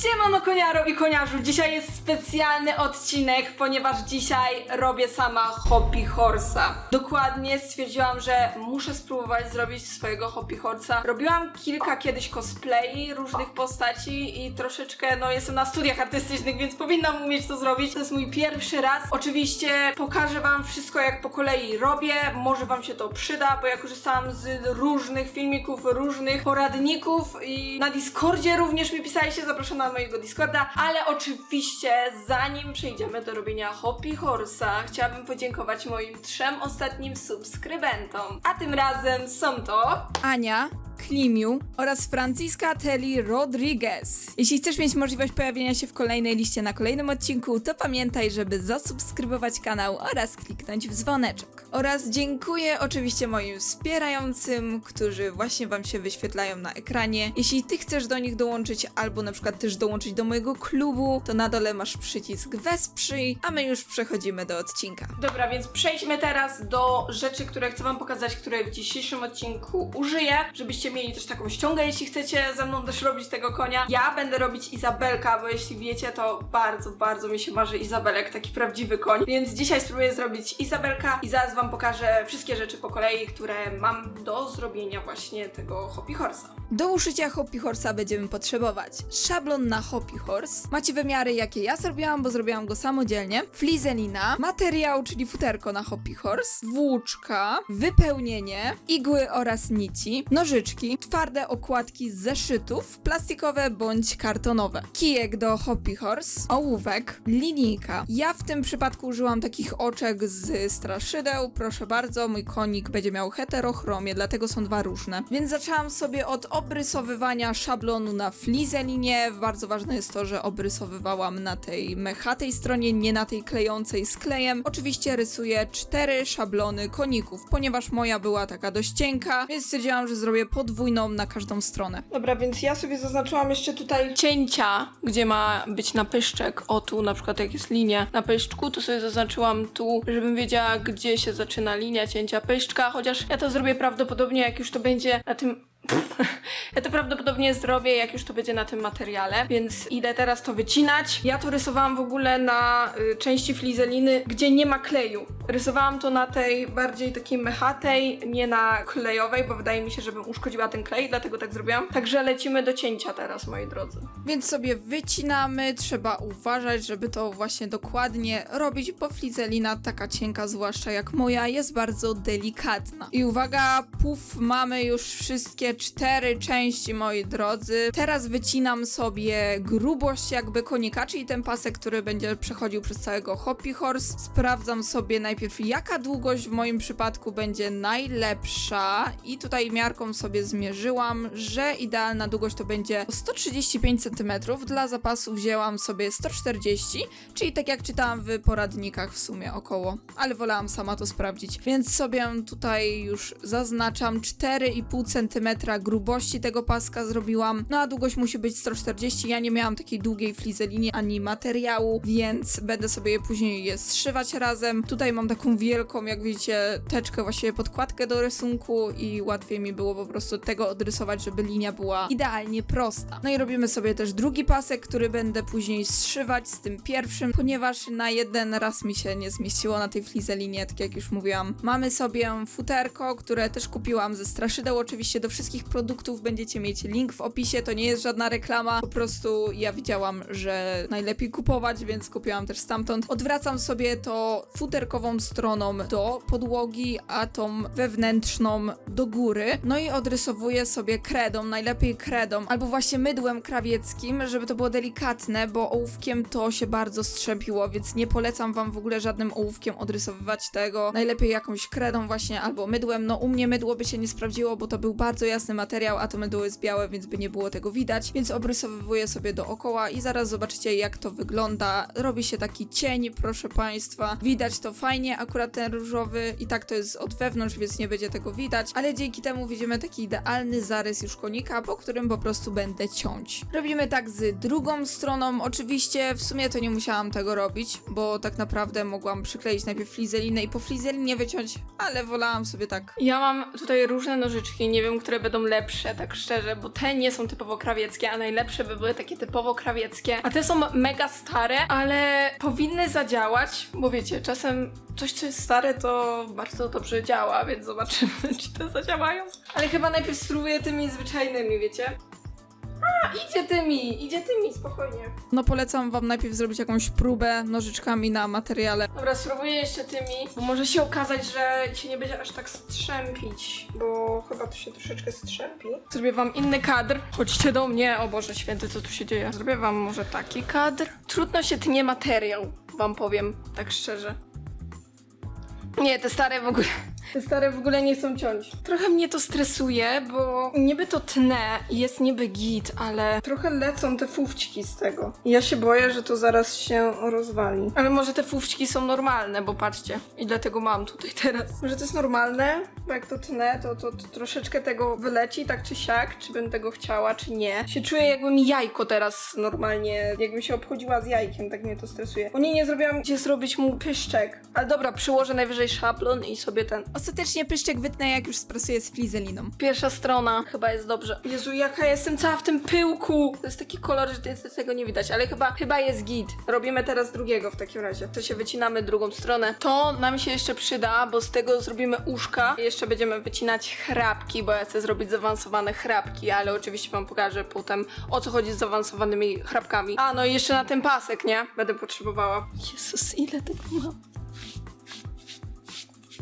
Siemano koniaro i koniarzu, dzisiaj jest specjalny odcinek, ponieważ dzisiaj robię sama Hoppy Horsa. Dokładnie stwierdziłam, że muszę spróbować zrobić swojego Hoppy Horsa. Robiłam kilka kiedyś cosplayi różnych postaci i troszeczkę, no jestem na studiach artystycznych, więc powinnam umieć to zrobić. To jest mój pierwszy raz. Oczywiście pokażę wam wszystko jak po kolei robię, może wam się to przyda, bo ja korzystałam z różnych filmików, różnych poradników i na Discordzie również mi pisaliście, zapraszam na mojego Discorda, ale oczywiście zanim przejdziemy do robienia Hoppy Horsa, chciałabym podziękować moim trzem ostatnim subskrybentom. A tym razem są to Ania, Klimiu oraz Franciska Telly Rodriguez. Jeśli chcesz mieć możliwość pojawienia się w kolejnej liście na kolejnym odcinku, to pamiętaj, żeby zasubskrybować kanał oraz kliknąć w dzwoneczek. Oraz dziękuję oczywiście moim wspierającym, którzy właśnie Wam się wyświetlają na ekranie. Jeśli Ty chcesz do nich dołączyć, albo na przykład też dołączyć do mojego klubu, to na dole masz przycisk Wesprzyj, a my już przechodzimy do odcinka. Dobra, więc przejdźmy teraz do rzeczy, które chcę Wam pokazać, które w dzisiejszym odcinku użyję, żebyście mieli też taką ściągę, jeśli chcecie ze mną też robić tego konia. Ja będę robić Izabelka, bo jeśli wiecie, to bardzo, bardzo mi się marzy Izabelek, taki prawdziwy koń. Więc dzisiaj spróbuję zrobić Izabelka i zaraz Wam pokażę wszystkie rzeczy po kolei, które mam do zrobienia właśnie tego Hoppy Horsa. Do uszycia Hoppy Horse'a będziemy potrzebować szablon na Hoppy Horse. Macie wymiary, jakie ja zrobiłam, bo zrobiłam go samodzielnie. Flizelina, materiał, czyli futerko na Hoppy Horse, włóczka, wypełnienie, igły oraz nici, nożyczki, twarde okładki z zeszytów, plastikowe bądź kartonowe, kijek do Hoppy Horse, ołówek, linijka. Ja w tym przypadku użyłam takich oczek z straszydeł. Proszę bardzo, mój konik będzie miał heterochromię, dlatego są dwa różne. Więc zaczęłam sobie od obrysowywania szablonu na flizelinie. Bardzo ważne jest to, że obrysowywałam na tej mechatej stronie, nie na tej klejącej z klejem. Oczywiście rysuję cztery szablony koników, ponieważ moja była taka dość cienka, więc stwierdziłam, że zrobię podwójną na każdą stronę. Dobra, więc ja sobie zaznaczyłam jeszcze tutaj cięcia, gdzie ma być napyszczek. O tu na przykład jak jest linia na pyszczku, to sobie zaznaczyłam tu, żebym wiedziała, gdzie się zaczyna linia cięcia pyszczka, chociaż ja to zrobię prawdopodobnie, jak już to będzie na tym ja to prawdopodobnie zrobię, jak już to będzie na tym materiale, więc idę teraz to wycinać. Ja to rysowałam w ogóle na y, części flizeliny, gdzie nie ma kleju. Rysowałam to na tej bardziej takiej mechatej, nie na klejowej, bo wydaje mi się, żebym uszkodziła ten klej, dlatego tak zrobiłam. Także lecimy do cięcia teraz, moi drodzy. Więc sobie wycinamy, trzeba uważać, żeby to właśnie dokładnie robić, bo flizelina taka cienka, zwłaszcza jak moja, jest bardzo delikatna. I uwaga, puf, mamy już wszystkie cztery części, moi drodzy. Teraz wycinam sobie grubość jakby konika, czyli ten pasek, który będzie przechodził przez całego Hoppy Horse. Sprawdzam sobie najpierw, jaka długość w moim przypadku będzie najlepsza i tutaj miarką sobie zmierzyłam, że idealna długość to będzie 135 cm. Dla zapasu wzięłam sobie 140, czyli tak jak czytałam w poradnikach w sumie około, ale wolałam sama to sprawdzić. Więc sobie tutaj już zaznaczam 4,5 cm grubości tego paska zrobiłam. No a długość musi być 140. Ja nie miałam takiej długiej flizelini ani materiału, więc będę sobie je później je zszywać razem. Tutaj mam taką wielką, jak widzicie, teczkę, właściwie podkładkę do rysunku i łatwiej mi było po prostu tego odrysować, żeby linia była idealnie prosta. No i robimy sobie też drugi pasek, który będę później zszywać z tym pierwszym, ponieważ na jeden raz mi się nie zmieściło na tej flizelinie, tak jak już mówiłam. Mamy sobie futerko, które też kupiłam ze straszydeł, oczywiście do wszystkich produktów będziecie mieć link w opisie, to nie jest żadna reklama, po prostu ja widziałam, że najlepiej kupować, więc kupiłam też stamtąd. Odwracam sobie to futerkową stroną do podłogi, a tą wewnętrzną do góry. No i odrysowuję sobie kredą, najlepiej kredą, albo właśnie mydłem krawieckim, żeby to było delikatne, bo ołówkiem to się bardzo strzępiło, więc nie polecam wam w ogóle żadnym ołówkiem odrysowywać tego. Najlepiej jakąś kredą właśnie albo mydłem. No u mnie mydło by się nie sprawdziło, bo to był bardzo jasny materiał, a to mydło jest białe, więc by nie było tego widać. Więc obrysowywuję sobie dookoła i zaraz zobaczycie jak to wygląda. Robi się taki cień, proszę państwa. Widać to fajnie, akurat ten różowy i tak to jest od wewnątrz, więc nie będzie tego widać, ale dzięki temu widzimy taki idealny zarys już konika, po którym po prostu będę ciąć. Robimy tak z drugą stroną. Oczywiście w sumie to nie musiałam tego robić, bo tak naprawdę mogłam przykleić najpierw flizelinę i po flizelinie wyciąć, ale wolałam sobie tak Ja mam tutaj różne nożyczki, nie wiem, które będą będą lepsze, tak szczerze, bo te nie są typowo krawieckie, a najlepsze by były takie typowo krawieckie. A te są mega stare, ale powinny zadziałać, bo wiecie, czasem coś, co jest stare, to bardzo dobrze działa, więc zobaczymy, czy te zadziałają. Ale chyba najpierw spróbuję tymi zwyczajnymi, wiecie? A, idzie tymi, idzie tymi, spokojnie. No polecam wam najpierw zrobić jakąś próbę nożyczkami na materiale. Dobra, spróbuję jeszcze tymi, bo może się okazać, że się nie będzie aż tak strzępić, bo chyba to się troszeczkę strzępi. Zrobię wam inny kadr. Chodźcie do mnie, o Boże święty, co tu się dzieje? Zrobię wam może taki kadr. Trudno się tnie materiał, wam powiem, tak szczerze. Nie, te stare w ogóle. Te stare w ogóle nie chcą ciąć. Trochę mnie to stresuje, bo niby to tnę i jest niby git, ale trochę lecą te fufćki z tego. I Ja się boję, że to zaraz się rozwali. Ale może te fufćki są normalne, bo patrzcie, ile tego mam tutaj teraz. Może to jest normalne, bo jak to tnę, to, to, to troszeczkę tego wyleci, tak czy siak, czy bym tego chciała, czy nie. Się czuję jakbym jajko teraz normalnie, jakbym się obchodziła z jajkiem, tak mnie to stresuje. O nie, nie zrobiłam gdzie zrobić mu pyszczek. Ale dobra, przyłożę najwyżej szablon i sobie ten Ostatecznie pyszczek wytnę, jak już sprasuję z flizeliną. Pierwsza strona chyba jest dobrze. Jezu, jaka jestem cała w tym pyłku. To jest taki kolor, że tego nie widać, ale chyba, chyba jest git. Robimy teraz drugiego w takim razie. To się wycinamy drugą stronę. To nam się jeszcze przyda, bo z tego zrobimy uszka. Jeszcze będziemy wycinać chrapki, bo ja chcę zrobić zaawansowane chrapki, ale oczywiście wam pokażę potem o co chodzi z zaawansowanymi chrapkami. A, no i jeszcze na ten pasek, nie? Będę potrzebowała. Jezus, ile tego mam.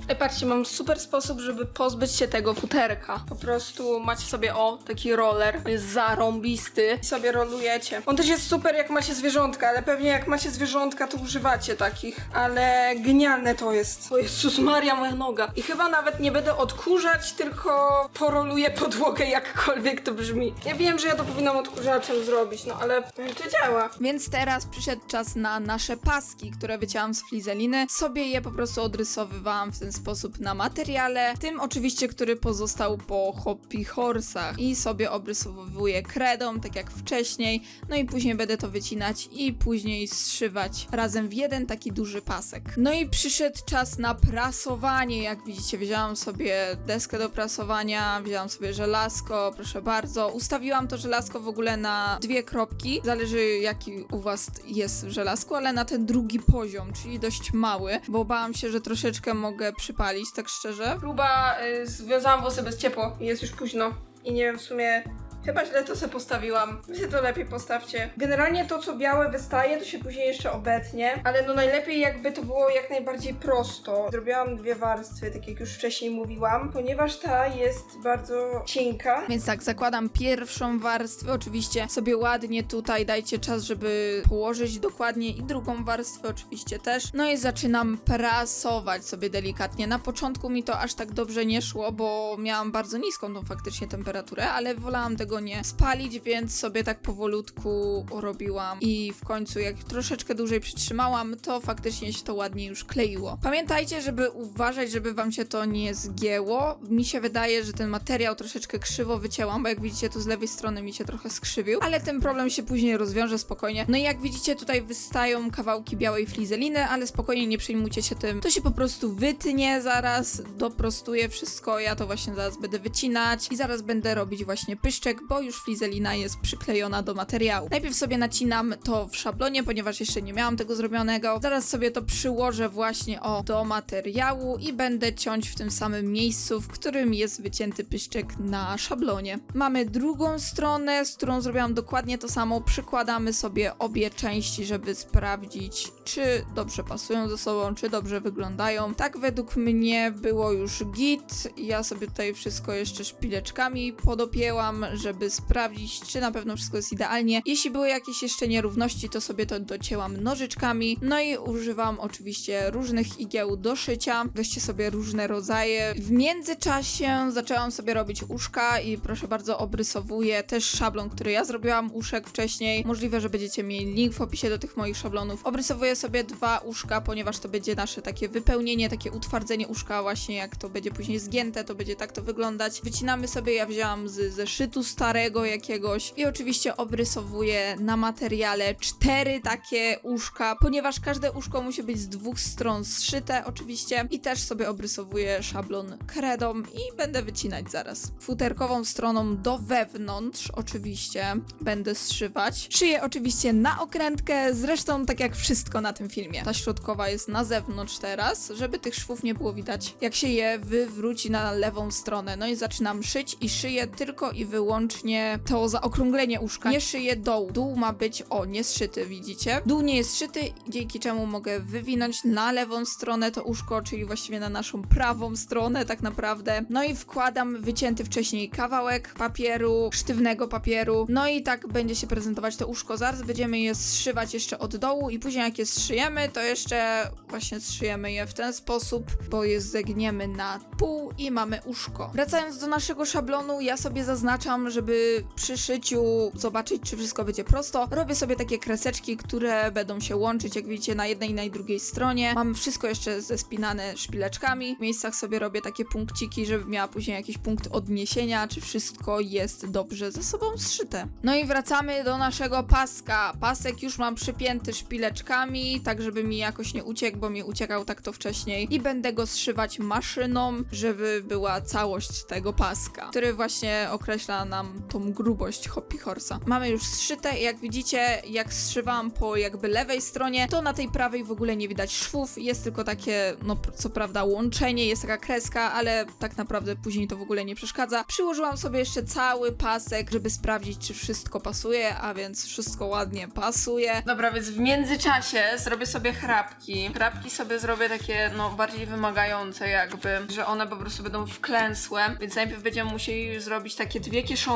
Ej, patrzcie, mam super sposób, żeby pozbyć się tego futerka. Po prostu macie sobie, o, taki roller, on jest zarąbisty i sobie rolujecie. On też jest super, jak macie zwierzątka, ale pewnie jak macie zwierzątka, to używacie takich. Ale genialne to jest. O Jezus Maria, moja noga. I chyba nawet nie będę odkurzać, tylko poroluję podłogę, jakkolwiek to brzmi. Ja wiem, że ja to powinnam odkurzaczem zrobić, no ale to działa. Więc teraz przyszedł czas na nasze paski, które wycięłam z flizeliny. Sobie je po prostu odrysowywałam w ten sposób na materiale, tym oczywiście, który pozostał po Hoppy Horse'ach i sobie obrysowuję kredą, tak jak wcześniej, no i później będę to wycinać i później zszywać razem w jeden taki duży pasek. No i przyszedł czas na prasowanie, jak widzicie, wzięłam sobie deskę do prasowania, wzięłam sobie żelazko, proszę bardzo, ustawiłam to żelazko w ogóle na dwie kropki, zależy jaki u was jest w żelazku, ale na ten drugi poziom, czyli dość mały, bo bałam się, że troszeczkę mogę przypalić, tak szczerze. Próba, y, związałam włosy bez ciepło i jest już późno. I nie wiem w sumie, chyba źle to sobie postawiłam. Wy to lepiej postawcie. Generalnie to, co białe wystaje, to się później jeszcze obetnie, ale no najlepiej jakby to było jak najbardziej prosto. Zrobiłam dwie warstwy, tak jak już wcześniej mówiłam, ponieważ ta jest bardzo cienka. Więc tak, zakładam pierwszą warstwę, oczywiście sobie ładnie tutaj dajcie czas, żeby położyć dokładnie i drugą warstwę oczywiście też. No i zaczynam prasować sobie delikatnie. Na początku mi to aż tak dobrze nie szło, bo miałam bardzo niską tą faktycznie temperaturę, ale wolałam tego nie spalić, więc sobie tak powolutku robiłam i w końcu jak troszeczkę dłużej przytrzymałam, to faktycznie się to ładnie już kleiło. Pamiętajcie, żeby uważać, żeby wam się to nie zgięło. Mi się wydaje, że ten materiał troszeczkę krzywo wycięłam, bo jak widzicie, tu z lewej strony mi się trochę skrzywił, ale ten problem się później rozwiąże spokojnie. No i jak widzicie, tutaj wystają kawałki białej flizeliny, ale spokojnie nie przejmujcie się tym. To się po prostu wytnie zaraz, doprostuję wszystko. Ja to właśnie zaraz będę wycinać i zaraz będę robić właśnie pyszczek, bo już flizelina jest przyklejona do materiału. Najpierw sobie nacinam to w szablonie, ponieważ jeszcze nie miałam tego zrobionego. Zaraz sobie to przyłożę właśnie o do materiału i będę ciąć w tym samym miejscu, w którym jest wycięty pyszczek na szablonie. Mamy drugą stronę, z którą zrobiłam dokładnie to samo. Przykładamy sobie obie części, żeby sprawdzić, czy dobrze pasują ze sobą, czy dobrze wyglądają. Tak według mnie było już git. Ja sobie tutaj wszystko jeszcze szpileczkami podopięłam, żeby sprawdzić, czy na pewno wszystko jest idealnie. Jeśli były jakieś jeszcze nierówności, to sobie to docięłam nożyczkami. No i używam oczywiście różnych igieł do szycia. Weźcie sobie różne rodzaje. W międzyczasie zaczęłam sobie robić uszka i proszę bardzo obrysowuję też szablon, który ja zrobiłam uszek wcześniej. Możliwe, że będziecie mieli link w opisie do tych moich szablonów. Obrysowuję sobie dwa uszka, ponieważ to będzie nasze takie wypełnienie, takie utwardzenie uszka właśnie jak to będzie później zgięte, to będzie tak to wyglądać. Wycinamy sobie, ja wzięłam z zeszytu z starego jakiegoś i oczywiście obrysowuję na materiale cztery takie uszka, ponieważ każde uszko musi być z dwóch stron zszyte oczywiście i też sobie obrysowuję szablon kredą i będę wycinać zaraz. Futerkową stroną do wewnątrz oczywiście będę zszywać. Szyję oczywiście na okrętkę, zresztą tak jak wszystko na tym filmie. Ta środkowa jest na zewnątrz teraz, żeby tych szwów nie było widać, jak się je wywróci na lewą stronę. No i zaczynam szyć i szyję tylko i wyłącznie to zaokrąglenie uszka. Nie szyję dołu. Dół ma być, o, nie zszyty, widzicie? Dół nie jest szyty, dzięki czemu mogę wywinąć na lewą stronę to uszko, czyli właściwie na naszą prawą stronę tak naprawdę. No i wkładam wycięty wcześniej kawałek papieru, sztywnego papieru. No i tak będzie się prezentować to uszko. Zaraz będziemy je zszywać jeszcze od dołu i później jak je zszyjemy, to jeszcze właśnie zszyjemy je w ten sposób, bo je zegniemy na pół i mamy uszko. Wracając do naszego szablonu, ja sobie zaznaczam, żeby przy szyciu zobaczyć, czy wszystko będzie prosto. Robię sobie takie kreseczki, które będą się łączyć, jak widzicie, na jednej i na drugiej stronie. Mam wszystko jeszcze zespinane szpileczkami. W miejscach sobie robię takie punkciki, żeby miała później jakiś punkt odniesienia, czy wszystko jest dobrze ze sobą zszyte. No i wracamy do naszego paska. Pasek już mam przypięty szpileczkami, tak żeby mi jakoś nie uciekł, bo mi uciekał tak to wcześniej. I będę go zszywać maszyną, żeby była całość tego paska, który właśnie określa nam tą grubość Hoppy Horse'a. Mamy już zszyte jak widzicie, jak zszywałam po jakby lewej stronie, to na tej prawej w ogóle nie widać szwów, jest tylko takie, no co prawda łączenie, jest taka kreska, ale tak naprawdę później to w ogóle nie przeszkadza. Przyłożyłam sobie jeszcze cały pasek, żeby sprawdzić, czy wszystko pasuje, a więc wszystko ładnie pasuje. Dobra, więc w międzyczasie zrobię sobie chrapki. Chrapki sobie zrobię takie, no, bardziej wymagające jakby, że one po prostu będą wklęsłe, więc najpierw będziemy musieli zrobić takie dwie kieszonki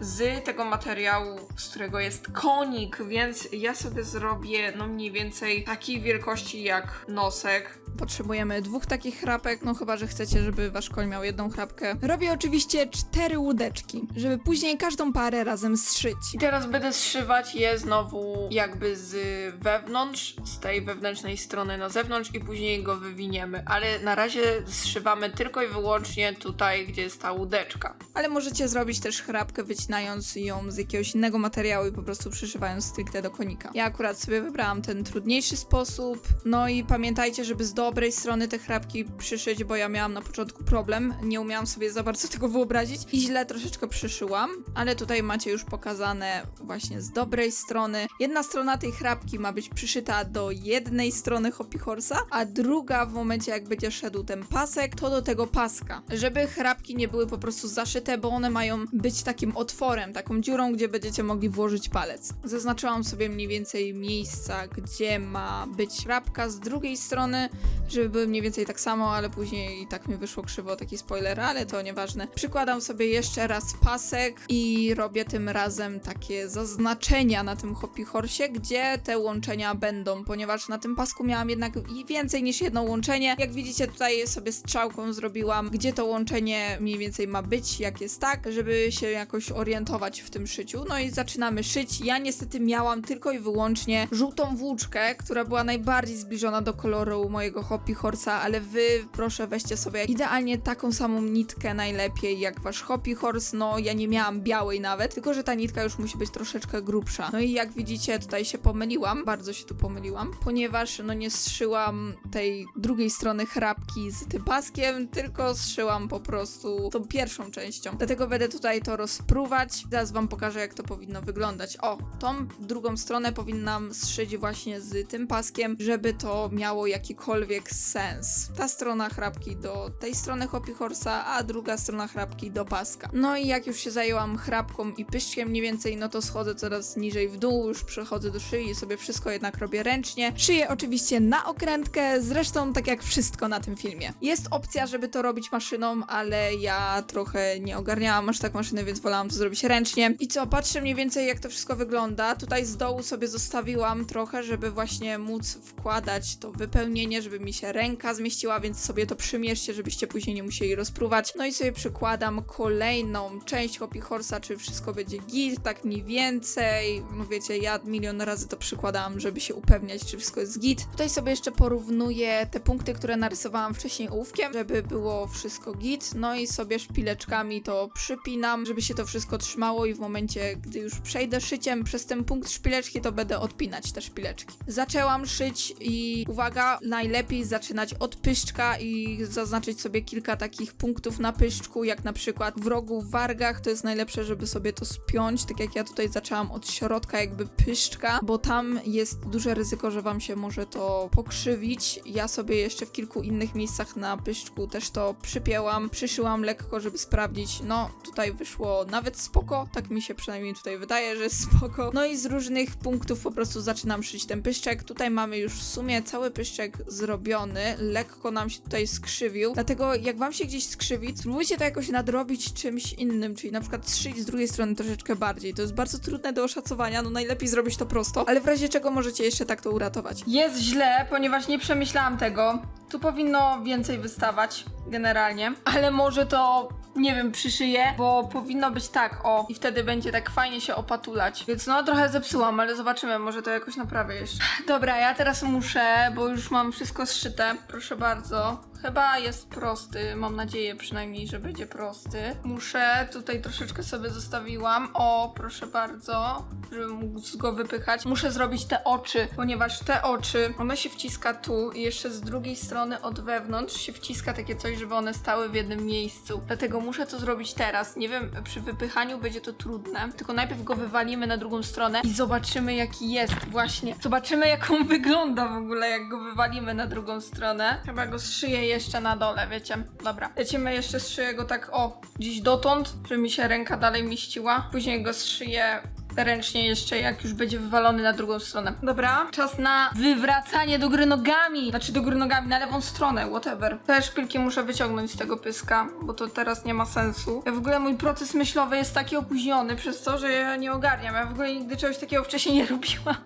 z tego materiału, z którego jest konik, więc ja sobie zrobię, no, mniej więcej takiej wielkości jak nosek. Potrzebujemy dwóch takich chrapek, no chyba, że chcecie, żeby wasz koń miał jedną chrapkę. Robię oczywiście cztery łódeczki, żeby później każdą parę razem zszyć. I teraz będę zszywać je znowu jakby z wewnątrz, z tej wewnętrznej strony na zewnątrz i później go wywiniemy. Ale na razie zszywamy tylko i wyłącznie tutaj, gdzie jest ta łódeczka. Ale możecie zrobić też chrapkę, wycinając ją z jakiegoś innego materiału i po prostu przyszywając stricte do konika. Ja akurat sobie wybrałam ten trudniejszy sposób. No i pamiętajcie, żeby z dobrej strony te chrapki przyszyć, bo ja miałam na początku problem. Nie umiałam sobie za bardzo tego wyobrazić i źle troszeczkę przyszyłam, ale tutaj macie już pokazane właśnie z dobrej strony. Jedna strona tej chrapki ma być przyszyta do jednej strony Hoppy Horse'a, a druga w momencie jak będzie szedł ten pasek, to do tego paska. Żeby chrapki nie były po prostu zaszyte, bo one mają być takim otworem, taką dziurą, gdzie będziecie mogli włożyć palec. Zaznaczyłam sobie mniej więcej miejsca, gdzie ma być chrapka z drugiej strony, żeby były mniej więcej tak samo, ale później i tak mi wyszło krzywo taki spoiler, ale to nieważne. Przykładam sobie jeszcze raz pasek i robię tym razem takie zaznaczenia na tym Hoppy Horsie, gdzie te łączenia będą, ponieważ na tym pasku miałam jednak więcej niż jedno łączenie. Jak widzicie tutaj sobie strzałką zrobiłam, gdzie to łączenie mniej więcej ma być, jak jest tak, żeby się jakoś orientować w tym szyciu. No i zaczynamy szyć. Ja niestety miałam tylko i wyłącznie żółtą włóczkę, która była najbardziej zbliżona do koloru mojego Hoppy Horse'a, ale wy proszę weźcie sobie idealnie taką samą nitkę najlepiej jak wasz Hoppy Horse. No ja nie miałam białej nawet, tylko że ta nitka już musi być troszeczkę grubsza. No i jak widzicie tutaj się pomyliłam, bardzo się tu pomyliłam, ponieważ no nie zszyłam tej drugiej strony chrapki z tym paskiem, tylko zszyłam po prostu tą pierwszą częścią. Dlatego będę tutaj to rozpruwać. Zaraz wam pokażę jak to powinno wyglądać. O, tą drugą stronę powinnam zszyć właśnie z tym paskiem, żeby to miało jakikolwiek sens. Ta strona chrapki do tej strony Hoppy Horse'a, a druga strona chrapki do paska. No i jak już się zajęłam chrapką i pyszczkiem mniej więcej, no to schodzę coraz niżej w dół, już przechodzę do szyi i sobie wszystko jednak robię ręcznie. Szyję oczywiście na okrętkę, zresztą tak jak wszystko na tym filmie. Jest opcja, żeby to robić maszyną, ale ja trochę nie ogarniałam aż tak maszyny, więc wolałam to zrobić ręcznie. I co, patrzę mniej więcej jak to wszystko wygląda. Tutaj z dołu sobie zostawiłam trochę, żeby właśnie móc wkładać to wypełnienie, żeby mi się ręka zmieściła, więc sobie to przymierzcie, żebyście później nie musieli rozpruwać. No i sobie przykładam kolejną część Hoppy Horse'a, czy wszystko będzie git, tak mniej więcej. No wiecie, ja milion razy to przykładam, żeby się upewniać, czy wszystko jest git. Tutaj sobie jeszcze porównuję te punkty, które narysowałam wcześniej ołówkiem, żeby było wszystko git. No i sobie szpileczkami to przypinam, żeby się się to wszystko trzymało i w momencie, gdy już przejdę szyciem przez ten punkt szpileczki, to będę odpinać te szpileczki. Zaczęłam szyć i uwaga, najlepiej zaczynać od pyszczka i zaznaczyć sobie kilka takich punktów na pyszczku, jak na przykład w rogu w wargach, to jest najlepsze, żeby sobie to spiąć, tak jak ja tutaj zaczęłam od środka jakby pyszczka, bo tam jest duże ryzyko, że wam się może to pokrzywić. Ja sobie jeszcze w kilku innych miejscach na pyszczku też to przypięłam, przyszyłam lekko, żeby sprawdzić. No, tutaj wyszło nawet spoko, tak mi się przynajmniej tutaj wydaje, że jest spoko. No i z różnych punktów po prostu zaczynam szyć ten pyszczek. Tutaj mamy już w sumie cały pyszczek zrobiony, lekko nam się tutaj skrzywił, dlatego jak wam się gdzieś skrzywi, spróbujcie to jakoś nadrobić czymś innym, czyli na przykład zszyć z drugiej strony troszeczkę bardziej. To jest bardzo trudne do oszacowania, no najlepiej zrobić to prosto, ale w razie czego możecie jeszcze tak to uratować. Jest źle, ponieważ nie przemyślałam tego. Tu powinno więcej wystawać, generalnie. Ale może to, nie wiem, przyszyję, bo powinno być tak, o. I wtedy będzie tak fajnie się opatulać. Więc no, trochę zepsułam, ale zobaczymy, może to jakoś naprawię jeszcze. Dobra, ja teraz muszę, bo już mam wszystko zszyte. Proszę bardzo. Chyba jest prosty, mam nadzieję przynajmniej, że będzie prosty. Muszę, tutaj troszeczkę sobie zostawiłam. O, proszę bardzo, żebym mógł go wypychać. Muszę zrobić te oczy, ponieważ te oczy, one się wciska tu i jeszcze z drugiej strony od wewnątrz się wciska takie coś, żeby one stały w jednym miejscu. Dlatego muszę to zrobić teraz. Nie wiem, przy wypychaniu będzie to trudne, tylko najpierw go wywalimy na drugą stronę i zobaczymy jaki jest właśnie. Zobaczymy jak on wygląda w ogóle, jak go wywalimy na drugą stronę. Chyba go zszyję jeszcze na dole, wiecie. Dobra, lecimy jeszcze, zszyję go tak, o, gdzieś dotąd, żeby mi się ręka dalej mieściła. Później go zszyję ręcznie jeszcze, jak już będzie wywalony na drugą stronę. Dobra, czas na wywracanie do góry nogami. Znaczy do góry nogami, na lewą stronę, whatever. Te szpilki muszę wyciągnąć z tego pyska, bo to teraz nie ma sensu. Ja w ogóle mój proces myślowy jest taki opóźniony przez to, że ja nie ogarniam. Ja w ogóle nigdy czegoś takiego wcześniej nie robiłam.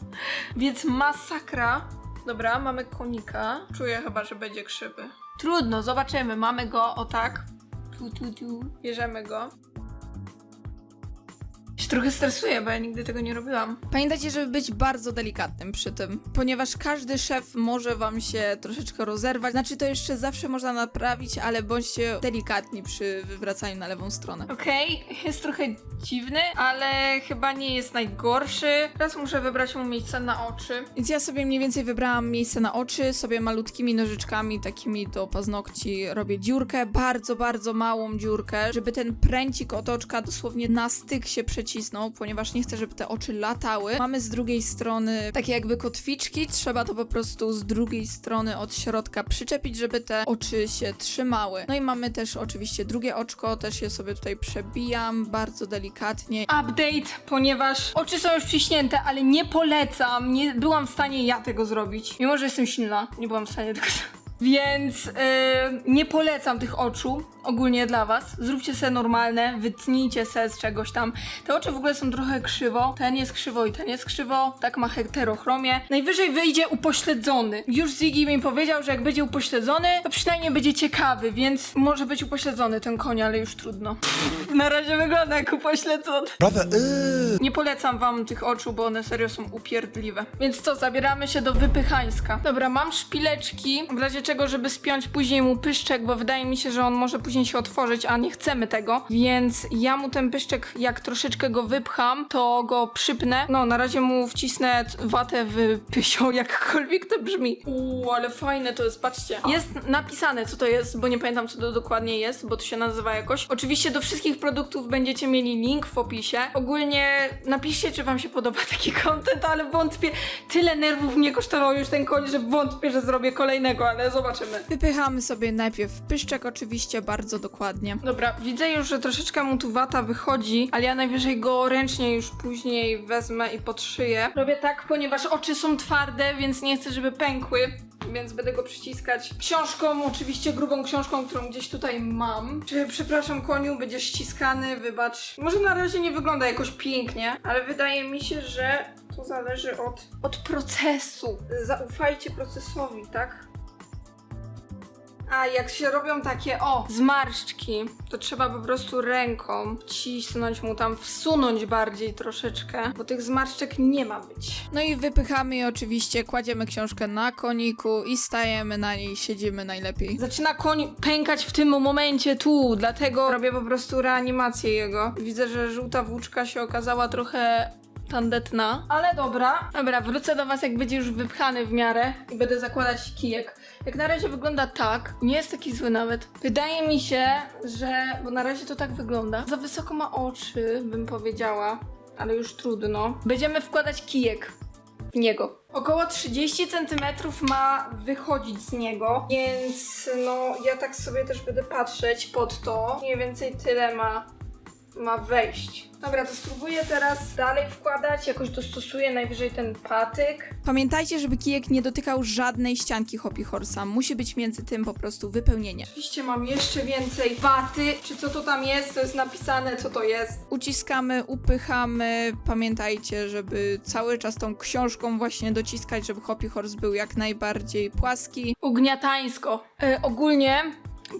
Więc masakra. Dobra, mamy konika. Czuję chyba, że będzie krzywy. Trudno, zobaczymy. Mamy go, o tak. Tu, tu, tu. Bierzemy go. Się trochę stresuję, bo ja nigdy tego nie robiłam. Pamiętajcie, żeby być bardzo delikatnym przy tym, ponieważ każdy szef może wam się troszeczkę rozerwać. Znaczy, to jeszcze zawsze można naprawić, ale bądźcie delikatni przy wywracaniu na lewą stronę. Okej, jest trochę dziwny, ale chyba nie jest najgorszy. Teraz muszę wybrać mu miejsce na oczy. Więc ja sobie mniej więcej wybrałam miejsce na oczy, sobie malutkimi nożyczkami, takimi do paznokci robię dziurkę, bardzo, bardzo małą dziurkę, żeby ten pręcik otoczka dosłownie na styk się przecisnął, ponieważ nie chcę, żeby te oczy latały. Mamy z drugiej strony takie jakby kotwiczki, trzeba to po prostu z drugiej strony od środka przyczepić, żeby te oczy się trzymały. No i mamy też oczywiście drugie oczko, też je sobie tutaj przebijam bardzo delikatnie. Update, ponieważ oczy są już przyśnięte, ale nie polecam. Nie byłam w stanie ja tego zrobić. Mimo, że jestem silna, nie byłam w stanie tego zrobić. Więc yy, nie polecam tych oczu ogólnie dla was. Zróbcie sobie normalne, wytnijcie se z czegoś tam. Te oczy w ogóle są trochę krzywo. Ten jest krzywo i ten jest krzywo. Tak ma heterochromię. Najwyżej wyjdzie upośledzony. Już Ziggy mi powiedział, że jak będzie upośledzony, to przynajmniej będzie ciekawy, więc może być upośledzony ten koń, ale już trudno. Na razie wygląda jak upośledzony. Brother, ugh. Nie polecam wam tych oczu, bo one serio są upierdliwe. Więc co, zabieramy się do wypychańska. Dobra, mam szpileczki, w razie czego, żeby spiąć później mu pyszczek, bo wydaje mi się, że on może później się otworzyć, a nie chcemy tego. Więc ja mu ten pyszczek, jak troszeczkę go wypcham, to go przypnę. No, na razie mu wcisnę watę w pysio, jakkolwiek to brzmi. Uuu, ale fajne to jest, patrzcie. Jest napisane, co to jest, bo nie pamiętam, co to dokładnie jest, bo to się nazywa jakoś. Oczywiście do wszystkich produktów będziecie mieli link w opisie. Ogólnie napiszcie, czy wam się podoba taki content, ale wątpię. Tyle nerwów mnie kosztował już ten koń, że wątpię, że zrobię kolejnego, ale zobaczymy. Wypychamy sobie najpierw pyszczek oczywiście bardzo dokładnie. Dobra, widzę już, że troszeczkę mu tu wata wychodzi, ale ja najwyżej go ręcznie już później wezmę i podszyję. Robię tak, ponieważ oczy są twarde, więc nie chcę, żeby pękły. Więc będę go przyciskać książką, oczywiście grubą książką, którą gdzieś tutaj mam. Czy, przepraszam, koniu, będziesz ściskany, wybacz. Może na razie nie wygląda jakoś pięknie, ale wydaje mi się, że to zależy od, od procesu. Zaufajcie procesowi, tak? A jak się robią takie, o, zmarszczki, to trzeba po prostu ręką cisnąć mu tam, wsunąć bardziej troszeczkę, bo tych zmarszczek nie ma być. No i wypychamy i oczywiście kładziemy książkę na koniku i stajemy na niej, siedzimy najlepiej. Zaczyna koń pękać w tym momencie tu, dlatego robię po prostu reanimację jego. Widzę, że żółta włóczka się okazała trochę tandetna, ale dobra. Dobra, wrócę do was jak będzie już wypchany w miarę i będę zakładać kijek. Jak na razie wygląda tak, nie jest taki zły nawet. Wydaje mi się, że, bo na razie to tak wygląda, za wysoko ma oczy, bym powiedziała, ale już trudno. Będziemy wkładać kijek w niego. Około 30 cm ma wychodzić z niego, więc no ja tak sobie też będę patrzeć pod to. Mniej więcej tyle ma, ma wejść. Dobra, to spróbuję teraz dalej wkładać, jakoś dostosuję najwyżej ten patyk. Pamiętajcie, żeby kijek nie dotykał żadnej ścianki Hopi Horsa. Musi być między tym po prostu wypełnienie. Oczywiście mam jeszcze więcej waty. Czy co to tam jest? To jest napisane, co to jest. Uciskamy, upychamy. Pamiętajcie, żeby cały czas tą książką właśnie dociskać, żeby Hopi Horse był jak najbardziej płaski. Ugniatańsko. E, ogólnie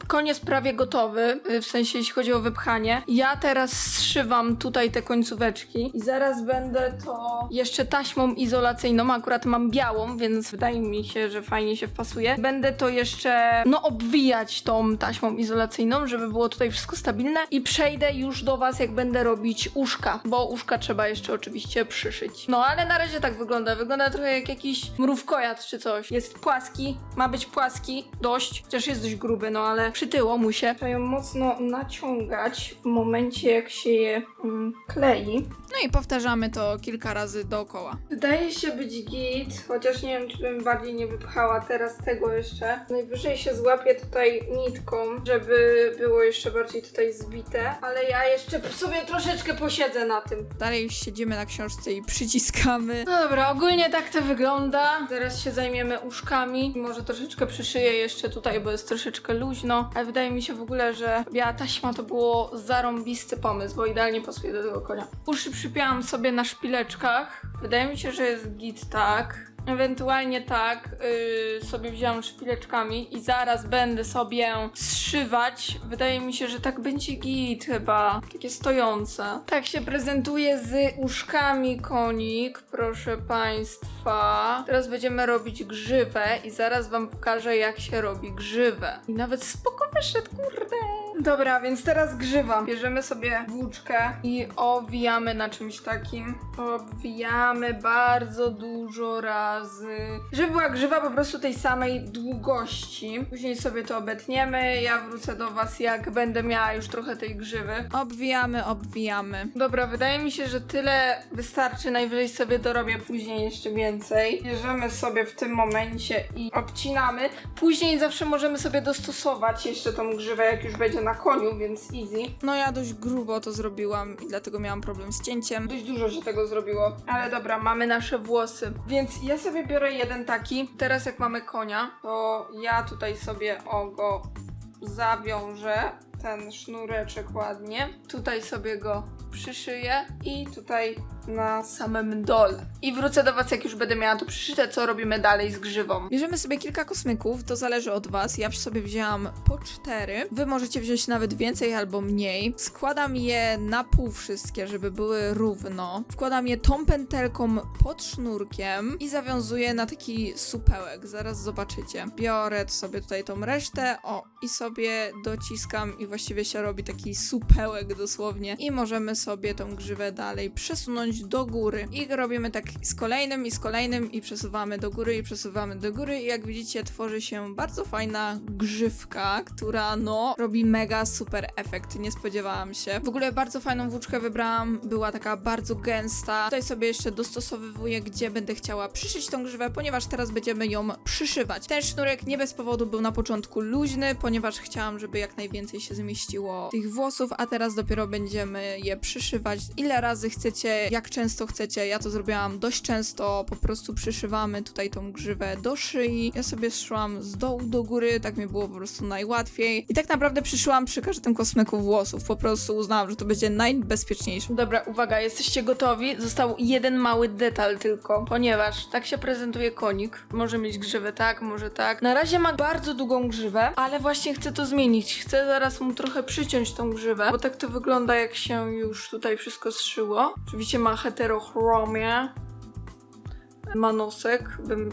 koniec prawie gotowy, e, w sensie jeśli chodzi o wypchanie. Ja teraz zszywam tutaj te końcóweczki i zaraz będę to jeszcze taśmą izolacyjną, akurat mam białą, więc wydaje mi się, że fajnie się wpasuje. Będę to jeszcze, no, obwijać tą taśmą izolacyjną, żeby było tutaj wszystko stabilne i przejdę już do was, jak będę robić uszka, bo uszka trzeba jeszcze oczywiście przyszyć. No, ale na razie tak wygląda. Wygląda trochę jak jakiś mrówkojad czy coś. Jest płaski, ma być płaski, dość, chociaż jest dość gruby, no ale przytyło mu się. Trzeba ją mocno naciągać w momencie, jak się je mm, klei. No i powtarzamy to kilka razy dookoła. Wydaje się być git, chociaż nie wiem, czy bym bardziej nie wypchała teraz tego jeszcze. Najwyżej się złapię tutaj nitką, żeby było jeszcze bardziej tutaj zbite, ale ja jeszcze sobie troszeczkę posiedzę na tym. Dalej już siedzimy na książce i przyciskamy. No dobra, ogólnie tak to wygląda. Zaraz się zajmiemy uszkami. Może troszeczkę przyszyję jeszcze tutaj, bo jest troszeczkę luźno. Ale wydaje mi się w ogóle, że biała taśma to było zarąbisty pomysł, bo idealnie pasuje do tego konia. Uszy przypięłam sobie na szpileczkach. Wydaje mi się, że jest git tak. Ewentualnie tak yy, sobie wziąłam szpileczkami i zaraz będę sobie zszywać. Wydaje mi się, że tak będzie git chyba. Takie stojące. Tak się prezentuje z uszkami konik, proszę państwa. Teraz będziemy robić grzywę i zaraz wam pokażę jak się robi grzywę. I nawet spoko wyszedł, kurde. Dobra, więc teraz grzywam. Bierzemy sobie włóczkę i owijamy na czymś takim. Obwijamy bardzo dużo razy. Żeby była grzywa po prostu tej samej długości. Później sobie to obetniemy. Ja wrócę do was, jak będę miała już trochę tej grzywy. Obwijamy, obwijamy. Dobra, wydaje mi się, że tyle wystarczy. Najwyżej sobie dorobię później jeszcze więcej. Bierzemy sobie w tym momencie i obcinamy. Później zawsze możemy sobie dostosować jeszcze tą grzywę, jak już będzie na koniu, więc easy. No ja dość grubo to zrobiłam i dlatego miałam problem z cięciem. Dość dużo się tego zrobiło. Ale dobra, mamy nasze włosy. Więc ja sobie biorę jeden taki. Teraz jak mamy konia, to ja tutaj sobie o go zawiążę ten sznureczek ładnie. Tutaj sobie go przyszyję i tutaj na samym dole. I wrócę do was, jak już będę miała to przyszyte, co robimy dalej z grzywą. Bierzemy sobie kilka kosmyków, to zależy od was. Ja sobie wzięłam po cztery. Wy możecie wziąć nawet więcej albo mniej. Składam je na pół wszystkie, żeby były równo. Wkładam je tą pętelką pod sznurkiem i zawiązuję na taki supełek. Zaraz zobaczycie. Biorę sobie tutaj tą resztę, o, i sobie dociskam i właściwie się robi taki supełek dosłownie. I możemy sobie tą grzywę dalej przesunąć do góry. I robimy tak z kolejnym i z kolejnym i przesuwamy do góry i przesuwamy do góry i jak widzicie tworzy się bardzo fajna grzywka, która no robi mega super efekt, nie spodziewałam się. W ogóle bardzo fajną włóczkę wybrałam, była taka bardzo gęsta. Tutaj sobie jeszcze dostosowywuję, gdzie będę chciała przyszyć tą grzywę, ponieważ teraz będziemy ją przyszywać. Ten sznurek nie bez powodu był na początku luźny, ponieważ chciałam, żeby jak najwięcej się zmieściło tych włosów, a teraz dopiero będziemy je przyszywać. Ile razy chcecie, jak jak często chcecie. Ja to zrobiłam dość często, po prostu przyszywamy tutaj tą grzywę do szyi. Ja sobie szłam z dołu do góry, tak mi było po prostu najłatwiej. I tak naprawdę przyszyłam przy każdym kosmyku włosów, po prostu uznałam, że to będzie najbezpieczniejsze. Dobra, uwaga, jesteście gotowi? Został jeden mały detal tylko, ponieważ tak się prezentuje konik. Może mieć grzywę tak, może tak. Na razie ma bardzo długą grzywę, ale właśnie chcę to zmienić. Chcę zaraz mu trochę przyciąć tą grzywę, bo tak to wygląda jak się już tutaj wszystko zszyło. Oczywiście ma Ma nosek, bym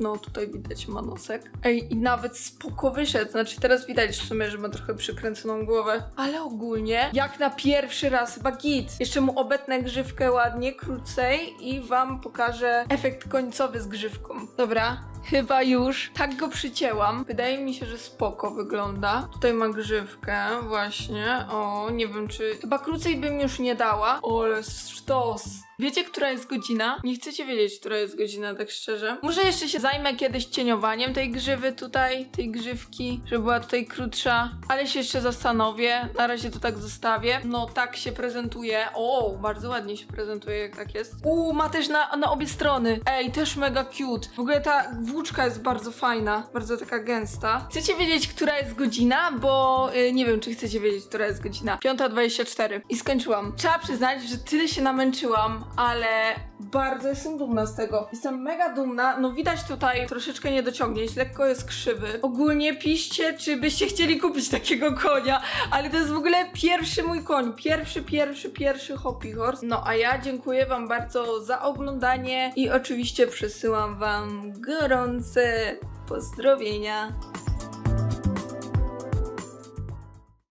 no, tutaj widać ma nosek. Ej, i nawet spoko wyszedł. Znaczy, teraz widać w sumie, że ma trochę przykręconą głowę. Ale ogólnie, jak na pierwszy raz, chyba git. Jeszcze mu obetnę grzywkę ładnie, krócej i wam pokażę efekt końcowy z grzywką. Dobra, chyba już. Tak go przycięłam. Wydaje mi się, że spoko wygląda. Tutaj ma grzywkę, właśnie. O, nie wiem, czy... Chyba krócej bym już nie dała. Ole, sztos. Wiecie, która jest godzina? Nie chcecie wiedzieć, która jest godzina, tak szczerze. Może jeszcze się zajmę kiedyś cieniowaniem tej grzywy tutaj, tej grzywki, żeby była tutaj krótsza, ale się jeszcze zastanowię. Na razie to tak zostawię. No, tak się prezentuje. O, bardzo ładnie się prezentuje, jak tak jest. Uuu, ma też na, na obie strony. Ej, też mega cute. W ogóle ta włóczka jest bardzo fajna, bardzo taka gęsta. Chcecie wiedzieć, która jest godzina? Bo y, nie wiem, czy chcecie wiedzieć, która jest godzina. 5.24 i skończyłam. Trzeba przyznać, że tyle się namęczyłam, ale bardzo jestem dumna z tego. Jestem mega dumna. No widać tutaj troszeczkę niedociągnięć, lekko jest krzywy. Ogólnie piszcie, czy byście chcieli kupić takiego konia, ale to jest w ogóle pierwszy mój koń. Pierwszy, pierwszy, pierwszy Hoppy Horse. No a ja dziękuję wam bardzo za oglądanie i oczywiście przesyłam wam gorące pozdrowienia.